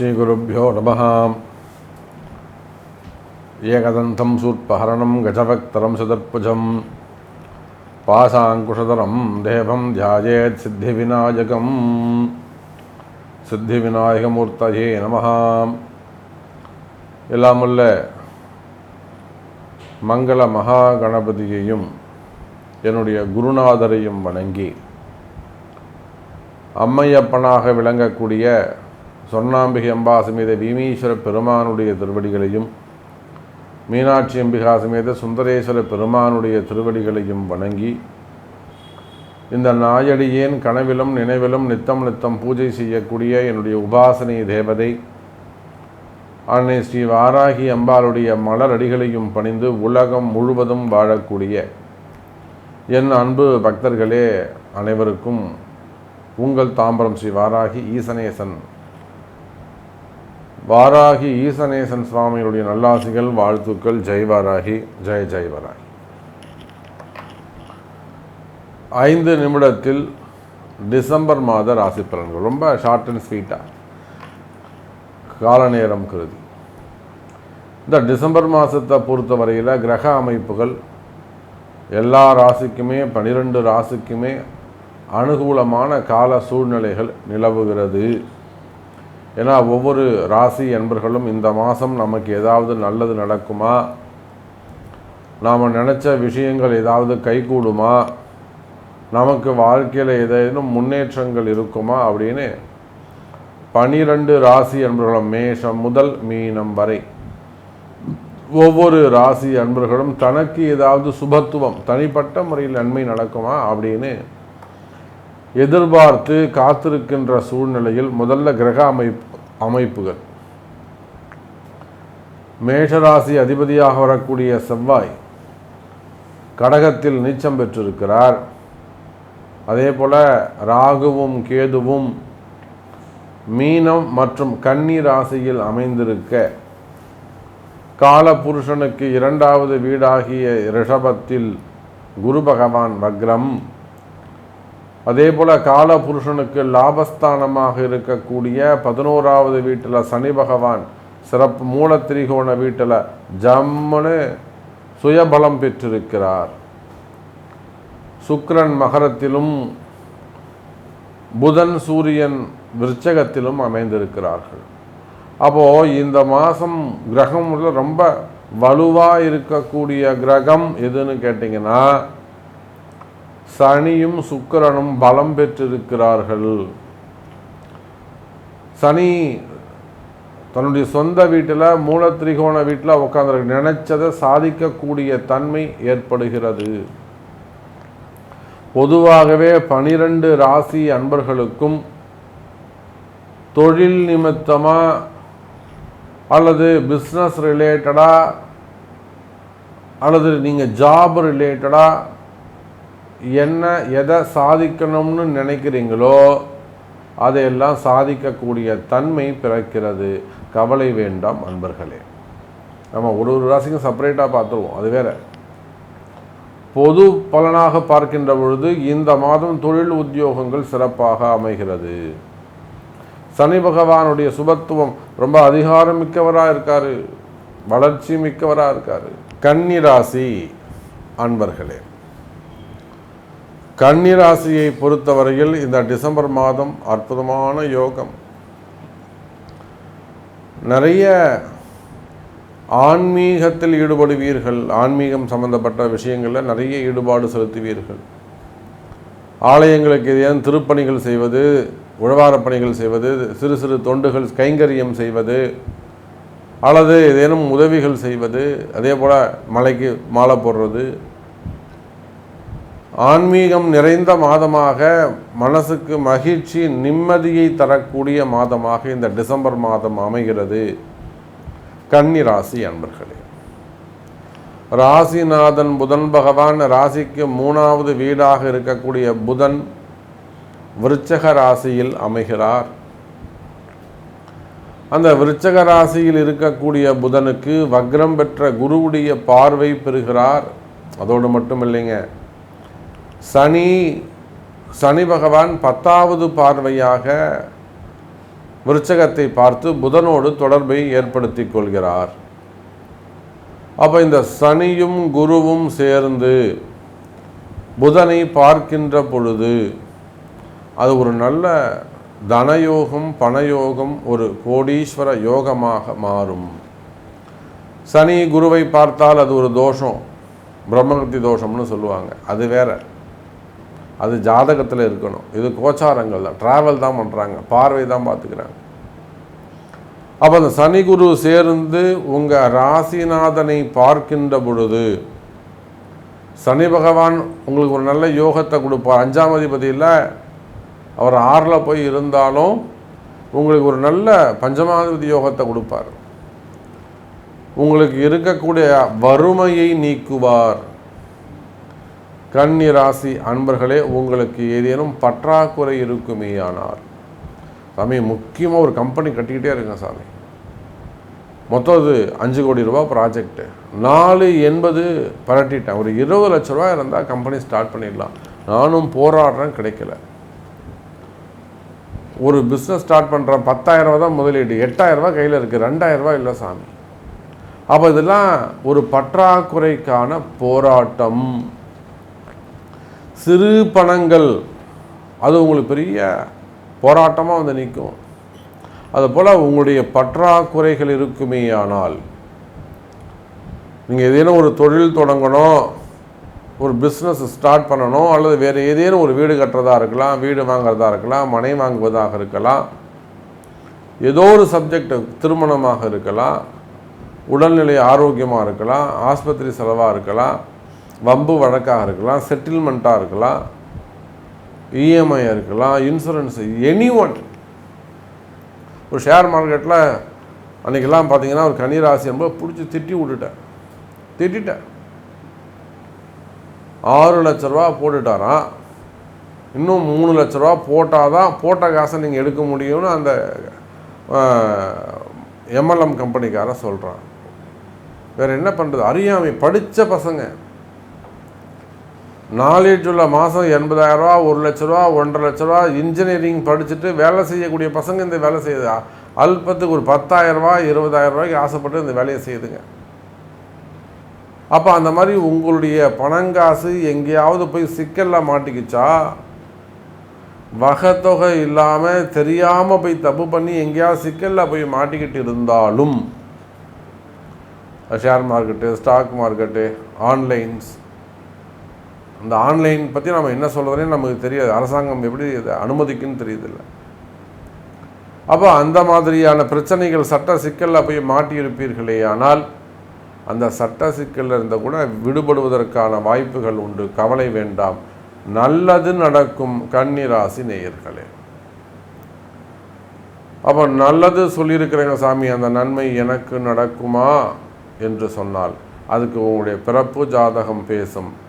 ஸ்ரீகுருப்போ நம ஏகதந்தம் சூற்பஹரணம் கஜபக்தரம் சதற்புஜம் பாசாங்குஷதரம் தேவம் தியாஜேத் சித்தி விநாயகம் சித்தி விநாயகமூர்த்தயே நம எல்லாமுள்ள மங்கள மகா கணபதியையும் என்னுடைய குருநாதரையும் வணங்கி அம்மையப்பனாக விளங்கக்கூடிய சொன்னாம்பிகை அம்பா சமேத பீமீஸ்வர பெருமானுடைய திருவடிகளையும் மீனாட்சி அம்பிகா சமேத சுந்தரேஸ்வர பெருமானுடைய திருவடிகளையும் வணங்கி இந்த நாயடியேன் கனவிலும் நினைவிலும் நித்தம் நித்தம் பூஜை செய்யக்கூடிய என்னுடைய உபாசனை தேவதை அன்னை ஸ்ரீ வாராகி அம்பாளுடைய மலரடிகளையும் பணிந்து உலகம் முழுவதும் வாழக்கூடிய என் அன்பு பக்தர்களே அனைவருக்கும் உங்கள் தாம்பரம் ஸ்ரீ வாராகி ஈசனேசன் வாராகி ஈசநேசன் சுவாமிகளுடைய நல்லாசிகள் வாழ்த்துக்கள் ஜெய் வாராகி ஜெய ஜெய் வாராகி. ஐந்து நிமிடத்தில் டிசம்பர் மாத ராசி பலன்கள். ரொம்ப ஷார்ட் அண்ட் ஸ்வீட்டாக கால நேரம் கருதி. இந்த டிசம்பர் மாதத்தை பொறுத்த வரையில் கிரக அமைப்புகள் எல்லா ராசிக்குமே பனிரெண்டு ராசிக்குமே அனுகூலமான கால சூழ்நிலைகள் நிலவுகிறது. ஏன்னா ஒவ்வொரு ராசி என்பர்களும் இந்த மாதம் நமக்கு ஏதாவது நல்லது நடக்குமா? நாம் நினச்ச விஷயங்கள் ஏதாவது கைகூடுமா? நமக்கு வாழ்க்கையில் ஏதேனும் முன்னேற்றங்கள் இருக்குமா? அப்படின்னு பனிரெண்டு ராசி அன்பர்களும் மேஷம் முதல் மீனம் வரை ஒவ்வொரு ராசி அன்பர்களும் தனக்கு ஏதாவது சுபத்துவம் தனிப்பட்ட முறையில் நன்மை நடக்குமா? அப்படின்னு எதிர்பார்த்து காத்திருக்கின்ற சூழ்நிலையில் முதல்ல கிரக அமைப்பு அமைப்புகள். மேஷராசி அதிபதியாக வரக்கூடிய செவ்வாய் கடகத்தில் நீச்சம் பெற்றிருக்கிறார். அதே போல் ராகுவும் கேதுவும் மீனம் மற்றும் கன்னி ராசியில் அமைந்திருக்க காலபுருஷனுக்கு இரண்டாவது வீடாகிய ரிஷபத்தில் குரு பகவான் வக்ரம். அதே போல் காலபுருஷனுக்கு லாபஸ்தானமாக இருக்கக்கூடிய பதினோராவது வீட்டில் சனி பகவான் சிறப்பு மூலத்திரிகோண வீட்டில் ஜம்முன்னு சுயபலம் பெற்றிருக்கிறார். சுக்ரன் மகரத்திலும் புதன் சூரியன் விருச்சகத்திலும் அமைந்திருக்கிறார்கள். அப்போது இந்த மாதம் கிரகம் ரொம்ப வலுவாக இருக்கக்கூடிய கிரகம் எதுன்னு கேட்டிங்கன்னா சனியும் சுக்கிரனும் பலம் பெற்றிருக்கிறார்கள். சனி தன்னுடைய சொந்த வீட்டில் மூலத்திரிகோண வீட்டில் உட்காந்துருக்கு நினைச்சதை சாதிக்கக்கூடிய தன்மை ஏற்படுகிறது. பொதுவாகவே பனிரெண்டு ராசி அன்பர்களுக்கும் தொழில் நிமித்தமாக அல்லது பிஸ்னஸ் ரிலேட்டடாக அல்லது நீங்கள் ஜாப் ரிலேட்டடாக என்ன எதை சாதிக்கணும்னு நினைக்கிறீங்களோ அதையெல்லாம் சாதிக்கக்கூடிய தன்மை பிறக்கிறது. கவலை வேண்டாம் அன்பர்களே. நம்ம ஒரு ஒரு ராசிக்கும் செப்பரேட்டாக பார்த்துருவோம். அது வேற. பொது பலனாக பார்க்கின்ற பொழுது இந்த மாதம் தொழில் உத்தியோகங்கள் சிறப்பாக அமைகிறது. சனி பகவானுடைய சுபத்துவம் ரொம்ப அதிகாரம் மிக்கவராக இருக்கார். வளர்ச்சி மிக்கவராக இருக்காரு. கன்னிராசி அன்பர்களே. கன்னிராசியை பொறுத்தவரையில் இந்த டிசம்பர் மாதம் அற்புதமான யோகம். நிறைய ஆன்மீகத்தில் ஈடுபடுவீர்கள். ஆன்மீகம் சம்பந்தப்பட்ட விஷயங்களில் நிறைய ஈடுபாடு செலுத்துவீர்கள். ஆலயங்களுக்கு எதையான திருப்பணிகள் செய்வது உழவாரப் பணிகள் செய்வது சிறு சிறு தொண்டுகள் கைங்கரியம் செய்வது அல்லது ஏதேனும் உதவிகள் செய்வது அதே போல் மலைக்கு மாலை போடுறது ஆன்மீகம் நிறைந்த மாதமாக மனசுக்கு மகிழ்ச்சி நிம்மதியை தரக்கூடிய மாதமாக இந்த டிசம்பர் மாதம் அமைகிறது. கன்னி ராசி அன்பர்களே ராசிநாதன் புதன் பகவான் ராசிக்கு மூணாவது வீடாக இருக்கக்கூடிய புதன் விருச்சக ராசியில் அமைகிறார். அந்த விருச்சக ராசியில் இருக்கக்கூடிய புதனுக்கு வக்ரம் பெற்ற குருவுடைய பார்வை பெறுகிறார். அதோடு மட்டும் இல்லைங்க சனி சனி பகவான் பத்தாவது பார்வையாக விருச்சகத்தை பார்த்து புதனோடு தொடர்பை ஏற்படுத்தி கொள்கிறார். அப்போ இந்த சனியும் குருவும் சேர்ந்து புதனை பார்க்கின்ற பொழுது அது ஒரு நல்ல தனயோகம் பணயோகம் ஒரு கோடீஸ்வர யோகமாக மாறும். சனி குருவை பார்த்தால் அது ஒரு தோஷம் பிரம்மகத்தி தோஷம்னு சொல்லுவாங்க அது வேற. அது ஜாதகத்தில் இருக்கணும். இது கோச்சாரங்கள் தான் ட்ராவல் தான் பண்ணுறாங்க பார்வை தான் பார்த்துக்கிறாங்க அப்போ அந்த சனி குரு சேர்ந்து உங்கள் ராசிநாதனை பார்க்கின்ற பொழுது சனி பகவான் உங்களுக்கு ஒரு நல்ல யோகத்தை கொடுப்பார். அஞ்சாம் அதிபதியில் அவர் ஆறில் போய் இருந்தாலும் உங்களுக்கு ஒரு நல்ல பஞ்சமாதிபதி யோகத்தை கொடுப்பார். உங்களுக்கு இருக்கக்கூடிய வறுமையை நீக்குவார். கன்னி ராசி அன்பர்களே உங்களுக்கு ஏதேனும் பற்றாக்குறை இருக்குமேயானார் சாமி முக்கியமாக ஒரு கம்பெனி கட்டிக்கிட்டே இருங்க சாமி. மொத்தம் இது அஞ்சு கோடி ரூபா ப்ராஜெக்ட்டு நாலு எண்பது பரட்டிட்டேன். ஒரு இருபது லட்ச ரூபா இருந்தால் கம்பெனி ஸ்டார்ட் பண்ணிடலாம். நானும் போராடுறேன் கிடைக்கல. ஒரு பிஸ்னஸ் ஸ்டார்ட் பண்ணுறேன் பத்தாயிரம் ரூபா தான் முதலீடு. எட்டாயிரரூபா கையில் இருக்குது ரெண்டாயிரரூபா இல்லை சாமி. அப்போ இதெல்லாம் ஒரு பற்றாக்குறைக்கான போராட்டம். சிறு பணங்கள் அது உங்களுக்கு பெரிய போராட்டமாக வந்து நிற்கும். அதுபோல் உங்களுடைய பற்றாக்குறைகள் இருக்குமேயானால் நீங்கள் ஏதேனும் ஒரு தொழில் தொடங்கணும் ஒரு பிஸ்னஸ் ஸ்டார்ட் பண்ணணும் அல்லது வேறு ஏதேனும் ஒரு வீடு கட்டுறதா இருக்கலாம் வீடு வாங்குறதா இருக்கலாம் மனை வாங்குவதாக இருக்கலாம் ஏதோ ஒரு சப்ஜெக்ட் திருமணமாக இருக்கலாம் உடல்நிலை ஆரோக்கியமாக இருக்கலாம் ஆஸ்பத்திரி செலவாக இருக்கலாம் வம்பு வழக்காக இருக்கலாம் செட்டில்மெண்ட்டாக இருக்கலாம் இஎம்ஐ இருக்கலாம் இன்சூரன்ஸ் எனி ஒன் ஒரு ஷேர் மார்க்கெட்டில் அன்றைக்கெல்லாம் பார்த்தீங்கன்னா ஒரு கனிராசி ரொம்ப பிடிச்சி திட்டி விட்டுட்டேன். திட்டிட்டேன். ஆறு லட்ச ரூபா போட்டுட்டாராம் இன்னும் மூணு லட்ச ரூபா போட்டால் தான் போட்ட காசை நீங்கள் எடுக்க முடியும்னு அந்த எம்எல்எம் கம்பெனிக்காரன் சொல்கிறான் வேறு என்ன பண்ணுறது அறியாமை படித்த பசங்க. நாலேஜ் உள்ள மாதம் எண்பதாயிரரூவா ஒரு லட்ச ரூபா ஒன்றரை லட்ச ரூபா இன்ஜினியரிங் படிச்சுட்டு வேலை செய்யக்கூடிய பசங்க இந்த வேலை செய்யுது? அல்பத்துக்கு ஒரு பத்தாயிரரூபா இருபதாயிரம் ரூபாய்க்கு ஆசைப்பட்டு இந்த வேலையை செய்யுதுங்க. அப்போ அந்த மாதிரி உங்களுடைய பணங்காசு எங்கேயாவது போய் சிக்கலில் மாட்டிக்கிச்சா? வகத்தொகை இல்லாமல் தெரியாமல் போய் தப்பு பண்ணி எங்கேயாவது சிக்கலில் போய் மாட்டிக்கிட்டு இருந்தாலும் share market stock market onlines அந்த ஆன்லைன் பற்றி நம்ம என்ன சொல்கிறதுனே நமக்கு தெரியாது. அரசாங்கம் எப்படி இதை அனுமதிக்குன்னு தெரியுதில்ல. அப்போ அந்த மாதிரியான பிரச்சனைகள் சட்ட சிக்கலில் போய் மாட்டியிருப்பீர்களே ஆனால் அந்த சட்ட சிக்கலில் இருந்த கூட விடுபடுவதற்கான வாய்ப்புகள் உண்டு. கவலை வேண்டாம். நல்லது நடக்கும் கன்னிராசி நேயர்களே. அப்போ நல்லது சொல்லியிருக்கிறேங்க சாமி அந்த நன்மை எனக்கு நடக்குமா? என்று சொன்னால் அதுக்கு உங்களுடைய பிறப்பு ஜாதகம் பேசும்.